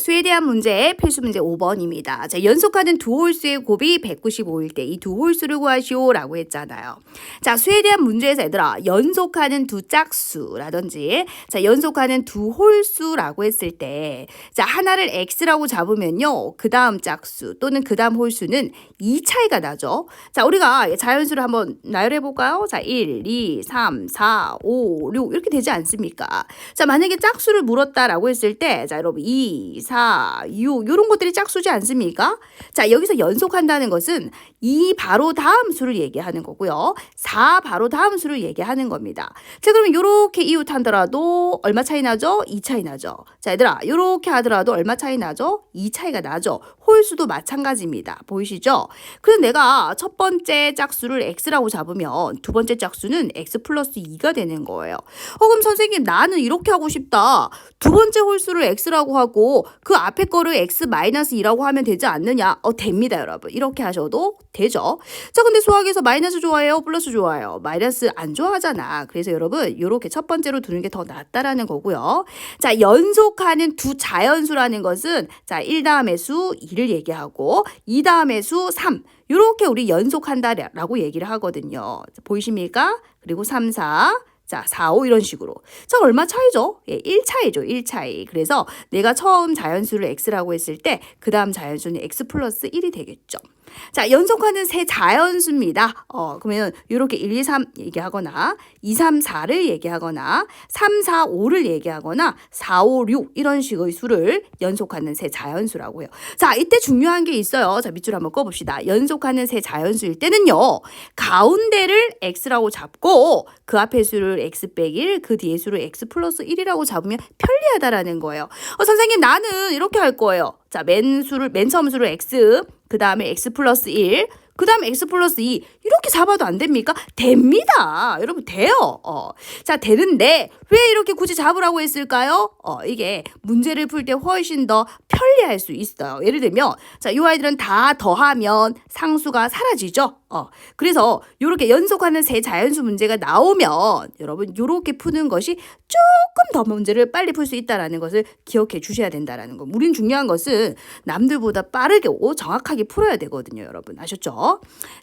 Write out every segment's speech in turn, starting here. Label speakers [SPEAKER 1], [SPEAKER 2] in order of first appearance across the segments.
[SPEAKER 1] 수에 대한 문제 필수 문제 5번입니다. 자, 연속하는 두 홀수의 곱이 195일 때 이 두 홀수를 구하시오라고 했잖아요. 자, 수에 대한 문제에서 얘들아 연속하는 두 짝수라든지 자, 연속하는 두 홀수라고 했을 때 자, 하나를 x라고 잡으면요. 그다음 짝수 또는 그다음 홀수는 2 차이가 나죠. 자, 우리가 자연수를 한번 나열해 볼까요? 자, 1, 2, 3, 4, 5, 6 이렇게 되지 않습니까? 자, 만약에 짝수를 물었다라고 했을 때 자, 여러분 2, 4, 6 이런 것들이 짝수지 않습니까? 자, 여기서 연속한다는 것은 2 바로 다음 수를 얘기하는 거고요. 4 바로 다음 수를 얘기하는 겁니다. 자, 그러면 이렇게 이웃하더라도 얼마 차이 나죠? 2 차이 나죠. 자, 얘들아, 이렇게 하더라도 얼마 차이 나죠? 2 차이가 나죠. 홀수도 마찬가지입니다. 보이시죠? 그래서 내가 첫 번째 짝수를 x라고 잡으면 두 번째 짝수는 x 플러스 2가 되는 거예요. 어, 그럼 선생님 나는 이렇게 하고 싶다. 두 번째 홀수를 x라고 하고 그 앞에 거를 x 마이너스 2라고 하면 되지 않느냐? 어, 됩니다, 여러분. 이렇게 하셔도 되죠. 자, 근데 수학에서 마이너스 좋아해요? 플러스 좋아해요? 마이너스 안 좋아하잖아. 그래서 여러분, 이렇게 첫 번째로 두는 게 더 낫다라는 거고요. 자, 연속하는 두 자연수라는 것은 자, 1 다음의 수 2를 얘기하고 2 다음의 수 3. 이렇게 우리 연속한다라고 얘기를 하거든요. 보이십니까? 그리고 3, 4. 자, 4, 5 이런 식으로. 자, 얼마 차이죠? 예, 1 차이죠. 1 차이. 그래서 내가 처음 자연수를 x라고 했을 때 그 다음 자연수는 x 플러스 1이 되겠죠. 자, 연속하는 세 자연수입니다. 어, 그러면 이렇게 1, 2, 3 얘기하거나 2, 3, 4를 얘기하거나 3, 4, 5를 얘기하거나 4, 5, 6 이런 식의 수를 연속하는 세 자연수라고 해요. 자, 이때 중요한 게 있어요. 자, 밑줄 한번 꺼봅시다. 연속하는 세 자연수일 때는요. 가운데를 x라고 잡고 그 앞에 수를 x 빼기 1, 그 뒤에 수를 x 플러스 1이라고 잡으면 편리하다라는 거예요. 어, 선생님 나는 이렇게 할 거예요. 자, 맨 수를 맨 처음 수를 x, 그 다음에 x 플러스 1, 그 다음에 x 플러스 2 이렇게 잡아도 안 됩니까? 됩니다. 여러분 돼요. 어. 자 되는데 왜 이렇게 굳이 잡으라고 했을까요? 어, 이게 문제를 풀 때 훨씬 더 편리할 수 있어요. 예를 들면 자이 아이들은 다 더하면 상수가 사라지죠. 어, 그래서 이렇게 연속하는 세 자연수 문제가 나오면 여러분 이렇게 푸는 것이 조금 더 문제를 빨리 풀 수 있다라는 것을 기억해 주셔야 된다라는 거. 우린 중요한 것은 남들보다 빠르게 오 정확하게 풀어야 되거든요, 여러분 아셨죠?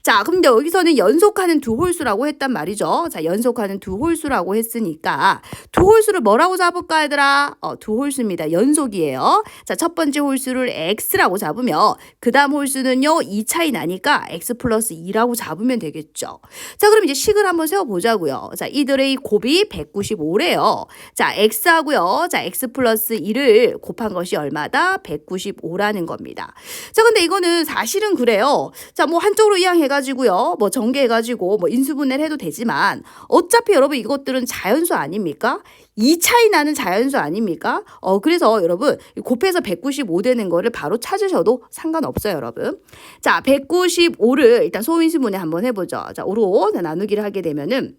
[SPEAKER 1] 자, 근데 여기서는 연속하는 두 홀수라고 했단 말이죠. 자, 연속하는 두 홀수라고 했으니까 두 홀수를 뭐라고 잡을까 얘들아? 어, 두 홀수입니다. 연속이에요. 자, 첫 번째 홀수를 x라고 잡으면 그 다음 홀수는요 2 차이 나니까 x 플러스 2라고 잡으면 되겠죠. 자, 그럼 이제 식을 한번 세워 보자고요. 자, 이들의 곱이 195래요. 자, x하고요. 자, x 플러스 2를 곱한 것이 얼마다? 195라는 겁니다. 자, 근데 이거는 사실은 그래요. 자, 뭐 한쪽으로 이항해가지고요. 뭐 전개해가지고 뭐 인수분해를 해도 되지만 어차피 여러분 이것들은 자연수 아닙니까? 2 차이 나는 자연수 아닙니까? 어, 그래서 여러분 곱해서 195 되는 거를 바로 찾으셔도 상관없어요, 여러분. 자, 195를 일단 소인수분해 한번 해보죠. 자, 5로 나누기를 하게 되면은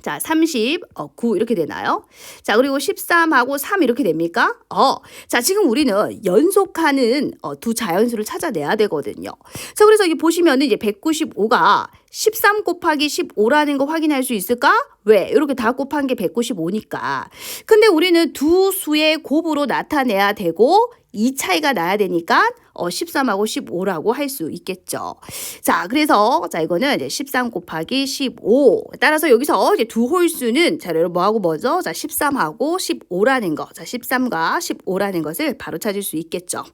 [SPEAKER 1] 자, 30, 어, 9 이렇게 되나요? 자, 그리고 13하고 3 이렇게 됩니까? 어, 자, 지금 우리는 연속하는 어, 두 자연수를 찾아내야 되거든요. 자, 그래서 여기 보시면은 이제 195가 13 곱하기 15라는 거 확인할 수 있을까? 왜? 이렇게 다 곱한 게 195니까. 근데 우리는 두 수의 곱으로 나타내야 되고 이 차이가 나야 되니까 어 13하고 15라고 할 수 있겠죠. 자, 그래서 자 이거는 이제 13 곱하기 15. 따라서 여기서 이제 두 홀수는 자 여러분 뭐하고 뭐죠? 자, 13하고 15라는 거. 자, 13과 15라는 것을 바로 찾을 수 있겠죠.